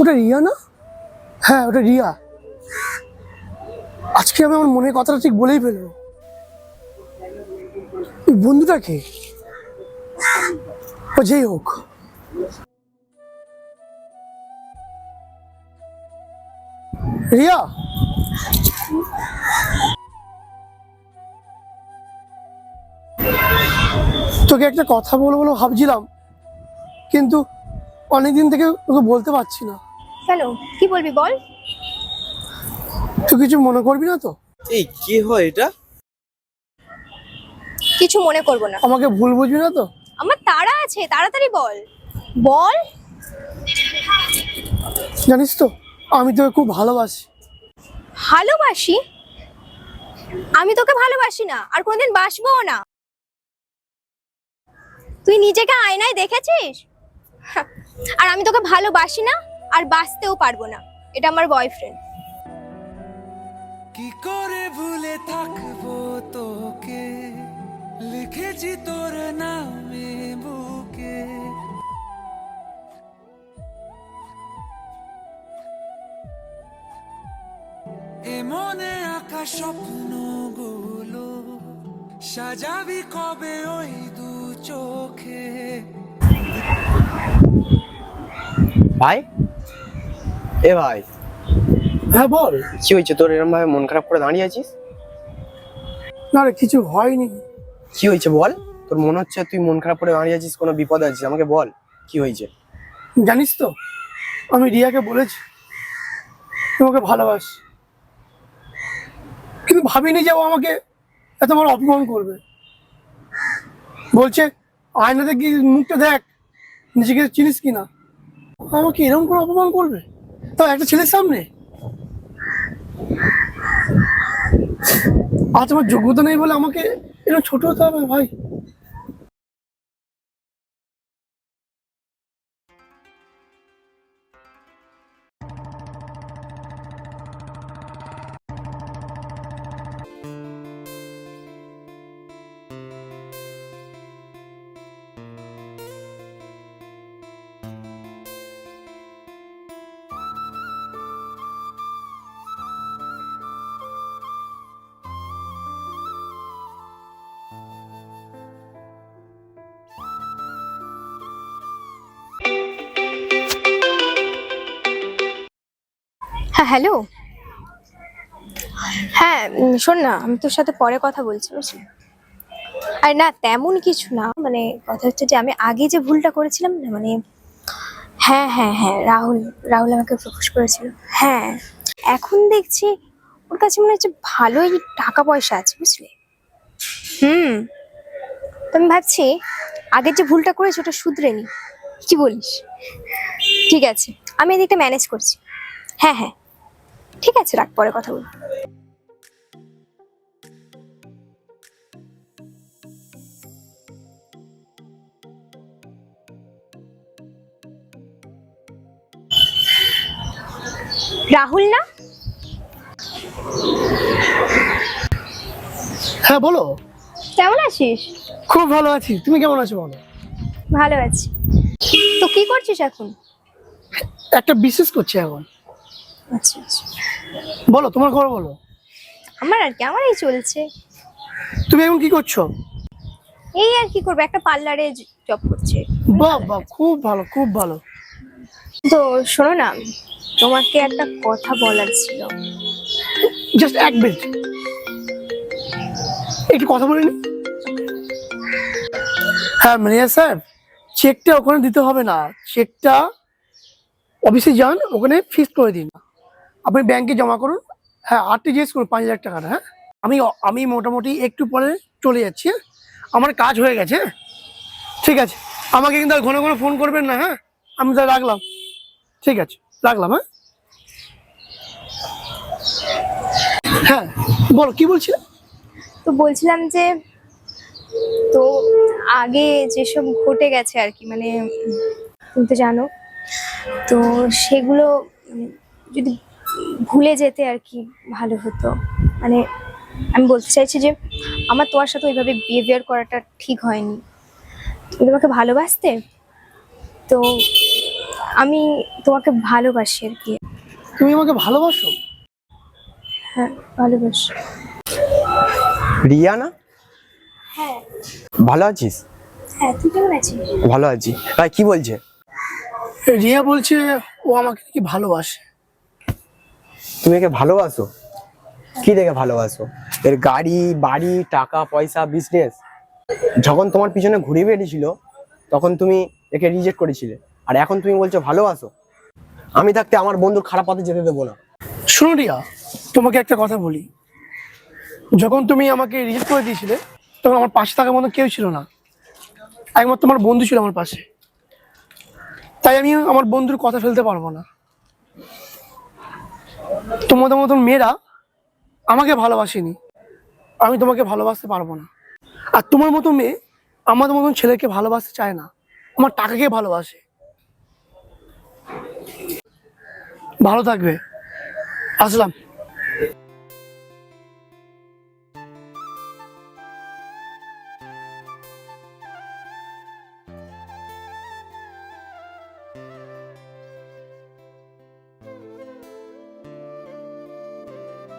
ওটা রিয়া না? হ্যাঁ ওটা রিয়া। আজকে আমি আমার মনের কথাটা ঠিক বলেই ফেলব। ওই বন্ধুটাকে। ও যেই হোক। রিয়া! তোকে একটা কথা বলব বলে ভাবছিলাম। কিন্তু অনেকদিন থেকে তোকে বলতে পারছি না। কেন? কি বলবি বল? তুই কিছু মনে করবি না তো? এই কি হয় এটা? কিছু মনে করব না। আমাকে ভুল বুঝবি না তো? আমার তাড়া আছে তাড়াতাড়ি বল। বল। জানিস তো আমি তোকে খুব ভালোবাসি। ভালোবাসি? আমি তোকে ভালোবাসি না আর কোনোদিন বাসবো না। তুই নিজেকে আয়নায় দেখেছিস? আর আমি তোকে ভালোবাসি না আর বাঁচতেও পারব না। এটা আমার বয়ফ্রেন্ড কি করে ভুলে থাকব তোকে? লিখেছি তোর নামে বুকে। এ মনে আঁকা স্বপ্নগুলো সাজাবি কবে ওই দু চোখে? ভাই? এ ভাই। হ্যাঁ বল। কি হয়েছে? তোর এরকম ভাবে মন খারাপ করে দাঁড়িয়ে আছিস? না রে কিছু হয়নি। কি হয়েছে বল? তোর মনে হচ্ছে তুই মন খারাপ করে দাঁড়িয়ে আছিস কোনো বিপদ আছে আমাকে বল কি হয়েছে? জানিস তো আমি রিয়াকে বলেছি তোমাকে ভালোবাসি। কিন্তু ভাবিনি যে ও আমাকে এত বড় অপমান করবে। বলছে আয়নাতে গিয়ে মুখটা দেখ নিজেকে চিনিস কিনা? আমাকে এরকম করে অপমান করবে? তাও একটা ছেলের সামনে? আর তোমার যোগ্যতা নেই বলে আমাকে এরকম ছোট হতে হবে ভাই? হ্যাঁ হ্যালো হ্যাঁ শোন না, আমি তোর সাথে পরে কথা বলছি, বুঝলি? আর না, তেমন কিছু না মানে কথা হচ্ছে যে আমি আগে যে ভুলটা করেছিলাম না মানে হ্যাঁ হ্যাঁ হ্যাঁ রাহুল রাহুল আমাকে প্রপোজ করেছিল। হ্যাঁ এখন দেখছি ওর কাছে মনে হচ্ছে ভালোই টাকা পয়সা আছে, বুঝলি? হুম, তো আমি ভাবছি আগের যে ভুলটা করেছি ওটা শুধরে নি। কি বলিস? ঠিক আছে, আমি এদিকটা ম্যানেজ করছি। হ্যাঁ হ্যাঁ ঠিক আছে রাখ পরে কথা বলব। রাহুল না? হ্যাঁ বলো। কেমন আছিস? খুব ভালো আছি। তুমি কেমন আছো বলো? ভালো আছি। তো কি করছিস এখন? একটা বিশেষ করছি এখন। আচ্ছা আচ্ছা। বলো তোমার খবর বলো। আমার আর কি আমার এই চলছে। তুমি এখন কি করছ? এই আর কি করব একটা পার্লারে জব করছে। বাহ বাহ খুব ভালো খুব ভালো। তো শোনো না তোমাকে একটা কথা বলার ছিল। জাস্ট এক মিনিট একটু কথা বলে নি? হ্যাঁ ম্যানেজার স্যার চেকটা ওখানে দিতে হবে না। চেকটা অফিসে যান ওখানে ফিক্স করে দিন। আপনি ব্যাংকে জমা করুন। হ্যাঁ আটটি জিজ্ঞেস করুন, পাঁচ হাজার টাকাটা হ্যাঁ। আমি আমি মোটামুটি একটু পরে চলে যাচ্ছি হ্যাঁ? আমার কাজ হয়ে গেছে হ্যাঁ? ঠিক আছে। আমাকে কিন্তু আর ঘন ঘন ফোন করবেন না হ্যাঁ। আমি তাহলে রাখলাম। ঠিক আছে, রাখলাম হ্যাঁ। হ্যাঁ বলো, কি বলছিলে? তো বলছিলাম যে, তো আগে যেসব ঘটে গেছে আর কি মানে তুমি তো জানো, তো সেগুলো যদি ভুলে যেতে আর কি ভালো হতো। মানে আমি বলতে চাইছি যে আমার তোমার সাথে ওইভাবে বিহেভিয়ার করাটা ঠিক হয়নি। তুমি তোমাকে ভালোবাসতে? তো আমি তোমাকে ভালোবাসি আর কি। তুমি আমাকে ভালোবাসো? হ্যাঁ ভালোবাসি। রিয়া না হ্যাঁ। ভালো আছিস? হ্যাঁ তুই কেমন আছিস? ভালো আছি। ভাই কি বলছে? রিয়া বলছে ও আমাকে কি ভালোবাসে। তুমি একে ভালোবাসো? কি দেখে ভালোবাসো? এর গাড়ি, বাড়ি, টাকা, পয়সা বিজনেস যখন তোমার পিছনে ঘুরে বেরিয়েছিল তখন তুমি একে রিজেক্ট করেছিলে। আর এখন তুমি বলছো, ভালোবাসো? আমি থাকতে আমার বন্ধুর খারাপ পথে যেতে দেবো না। শোনো রিয়া, তোমাকে একটা কথা বলি। যখন তুমি আমাকে রিজেক্ট করে দিয়েছিলে, তখন আমার পাশে থাকার মতো কেউ ছিল না। একমাত্র তোমার বন্ধু ছিল আমার পাশে। তাই আমি আমার বন্ধুর কথা ফেলতে পারব না। তোমাদের মতন মেয়েরা আমাকে ভালোবাসেনি। আমি তোমাকে ভালোবাসতে পারব না। আর তোমার মতো মেয়ে আমাদের মতন ছেলেকে ভালোবাসতে চায় না। আমার টাকাকে ভালোবাসে। ভালো থাকবে। আসলাম।